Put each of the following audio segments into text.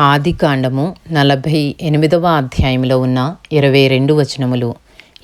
ఆదికాండము నలభై ఎనిమిదవ అధ్యాయంలో ఉన్న ఇరవై రెండు వచనములు.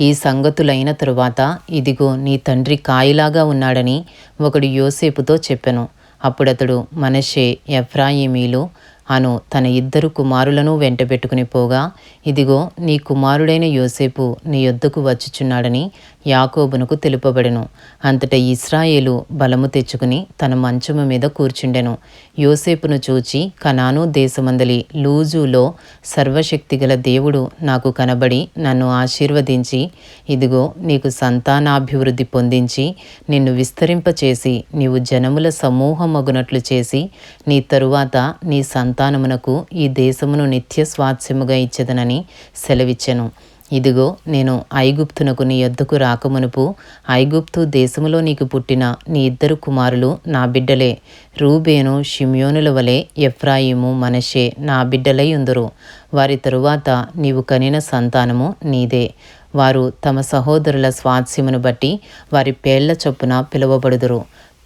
ఈ సంగతులైన తరువాత ఇదిగో నీ తండ్రి కాయిలాగా ఉన్నాడని ఒకడు యోసేపుతో చెప్పెను. అప్పుడతడు మనషే ఎఫ్రాయిమీలు అను తన ఇద్దరు కుమారులను వెంటబెట్టుకుని పోగా ఇదిగో నీ కుమారుడైన యోసేపు నీ యొద్దకు వచ్చుచున్నాడని యాకోబునకు తెలుపబడెను. అంతట ఇస్రాయేలు బలము తెచ్చుకుని తన మంచము మీద కూర్చుండెను. యోసేపును చూచి కనాను దేశమందలి లూజులో సర్వశక్తిగల దేవుడు నాకు కనబడి నన్ను ఆశీర్వదించి ఇదిగో నీకు సంతానాభివృద్ధి పొందించి నిన్ను విస్తరింపచేసి నీవు జనముల సమూహమగునట్లు చేసి నీ తరువాత నీ సంతానమునకు ఈ దేశమును నిత్య స్వాస్యముగా ఇచ్చదనని సెలవిచ్చెను. ఇదిగో నేను ఐగుప్తునకు నీ యొద్దకు రాకమునుపు ఐగుప్తు దేశములో నీకు పుట్టిన నీ ఇద్దరు కుమారులు నా బిడ్డలే. రూబేను షిమ్యోనుల వలె ఎఫ్రాయిము మనషే నా బిడ్డలై ఉందరు. వారి తరువాత నీవు కనిన సంతానము నీదే. వారు తమ సహోదరుల స్వాస్యమును బట్టి వారి పేళ్ళ చొప్పున పిలువబడుదురు.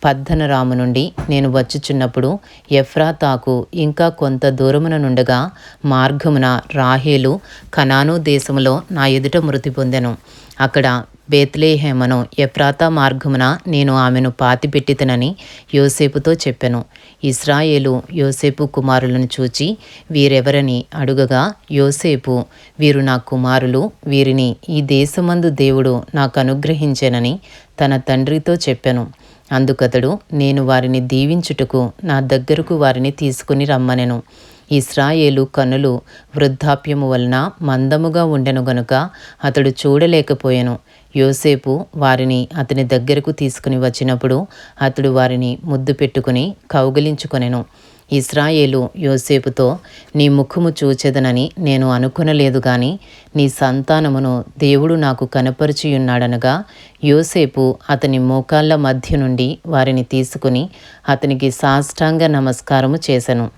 పద్ధనరాము నుండి నేను వచ్చుచున్నప్పుడు ఎఫ్రాతాకు ఇంకా కొంత దూరమున నుండగా మార్గమున రాహేలు కనాను దేశములో నా ఎదుట మృతి పొందెను. అక్కడ బేత్లేహేమను ఎఫ్రాతా మార్గమున నేను ఆమెను పాతిపెట్టితనని యోసేపుతో చెప్పెను. ఇస్రాయేలు యోసేపు కుమారులను చూచి వీరెవరని అడుగగా యోసేపు వీరు నా కుమారులు వీరిని ఈ దేశమందు దేవుడు నాకు అనుగ్రహించెనని తన తండ్రితో చెప్పెను. అందుకతడు నేను వారిని దీవించుటకు నా దగ్గరకు వారిని తీసుకుని రమ్మనెను. ఇస్రాయేలు కనులు వృద్ధాప్యము వలన మందముగా ఉండెను గనుక అతడు చూడలేకపోయెను. యోసేపు వారిని అతని దగ్గరకు తీసుకుని వచ్చినప్పుడు అతడు వారిని ముద్దు పెట్టుకుని కౌగిలించుకొనెను. ఇస్రాయేలు యోసేపుతో నీ ముఖము చూచెదనని నేను అనుకునలేదు గాని నీ సంతానమును దేవుడు నాకు కనపరిచియున్నాడనగా యోసేపు అతని మోకాళ్ళ మధ్య నుండి వారిని తీసుకుని అతనికి సాష్టాంగ నమస్కారము చేశను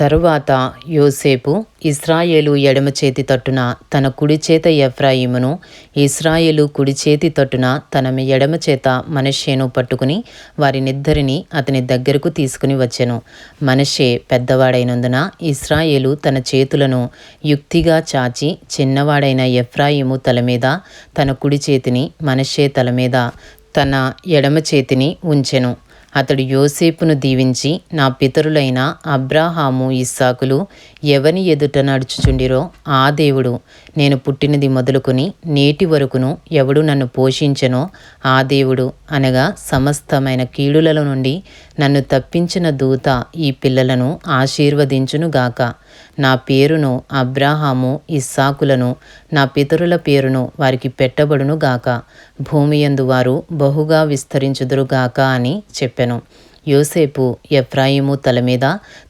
తరువాత యోసేపు ఇస్రాయేలు ఎడమ చేతి తట్టున తన కుడి చేత ఎఫ్రాయిమును ఇస్రాయేలు కుడి చేతి తట్టున తన ఎడమ చేత మనషేను పట్టుకుని వారినిద్దరిని అతని దగ్గరకు తీసుకుని వచ్చెను. మనషే పెద్దవాడైనందున ఇస్రాయేలు తన చేతులను యుక్తిగా చాచి చిన్నవాడైన ఎఫ్రాయిము తల మీద తన కుడి చేతిని మనషే తల మీద తన ఎడమ చేతిని ఉంచెను. అతడు యోసేపును దీవించి నా పితరులైన అబ్రాహాము ఇస్సాకులు ఎవని ఎదుట నడుచుచుండిరో ఆ దేవుడు నేను పుట్టినది మొదలుకొని నేటి వరకును ఎవడు నన్ను పోషించెనో ఆ దేవుడు అనగా సమస్తమైన కీడుల నుండి నన్ను తప్పించిన దూత ఈ పిల్లలను ఆశీర్వదించునుగాక నా పేరును అబ్రాహాము ఇస్సాకులను నా పితరుల పేరును వారికి పెట్టబడును గాక. భూమి యందు వారు బహుగా విస్తరించుదురుగాక అని చెప్పెను. యోసేపు ఎఫ్రాయిము తల మీద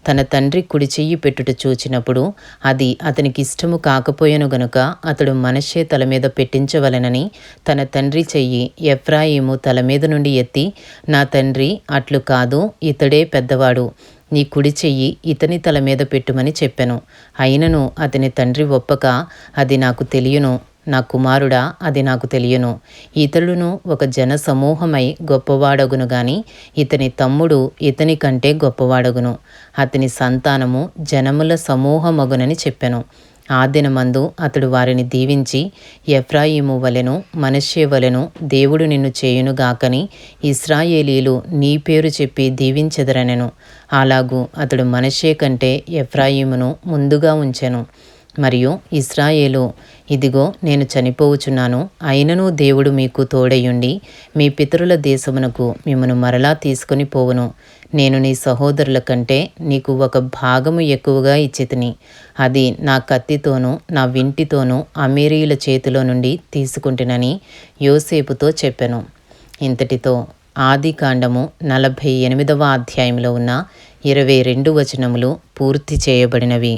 తన తండ్రి కుడి చెయ్యి పెట్టుట చూచినప్పుడు అది అతనికి ఇష్టము కాకపోయెను గనుక అతడు మనషే తల మీద పెట్టించవలెనని తన తండ్రి చెయ్యి ఎఫ్రాయిము తల మీద నుండి ఎత్తి నా తండ్రి అట్లు కాదు ఇతడే పెద్దవాడు నీ కుడి చెయ్యి ఇతని తల మీద పెట్టుమని చెప్పెను. అయినను అతని తండ్రి ఒప్పక అది నాకు తెలియను. నా కుమారుడా అది నాకు తెలియను. ఇతడును ఒక జన సమూహమై గొప్పవాడగును గాని ఇతని తమ్ముడు ఇతని కంటే గొప్పవాడగును. అతని సంతానము జనముల సమూహమగునని చెప్పెను. ఆ దినమందు అతడు వారిని దీవించి ఎఫ్రాయిము వలెను మనషే వలెను దేవుడు నిన్ను చేయునుగాకని ఇస్రాయేలీలు నీ పేరు చెప్పి దీవించెదరనెను. అలాగూ అతడు మనషే కంటే ఎఫ్రాయిమును ముందుగా ఉంచెను. మరియు ఇస్రాయేలు ఇదిగో నేను చనిపోవుచున్నాను. అయినను దేవుడు మీకు తోడయుండి మీ పితరుల దేశమునకు మిమ్మను మరలా తీసుకొని పోవును. నేను నీ సహోదరుల కంటే నీకు ఒక భాగము ఎక్కువగా ఇచ్చితిని. అది నా కత్తితోనూ నా వింటితోనూ అమేరీల చేతిలో నుండి తీసుకుంటునని యోసేపుతో చెప్పెను. ఇంతటితో ఆది కాండము నలభై ఎనిమిదవ అధ్యాయంలో ఉన్న ఇరవై రెండు వచనములు పూర్తి చేయబడినవి.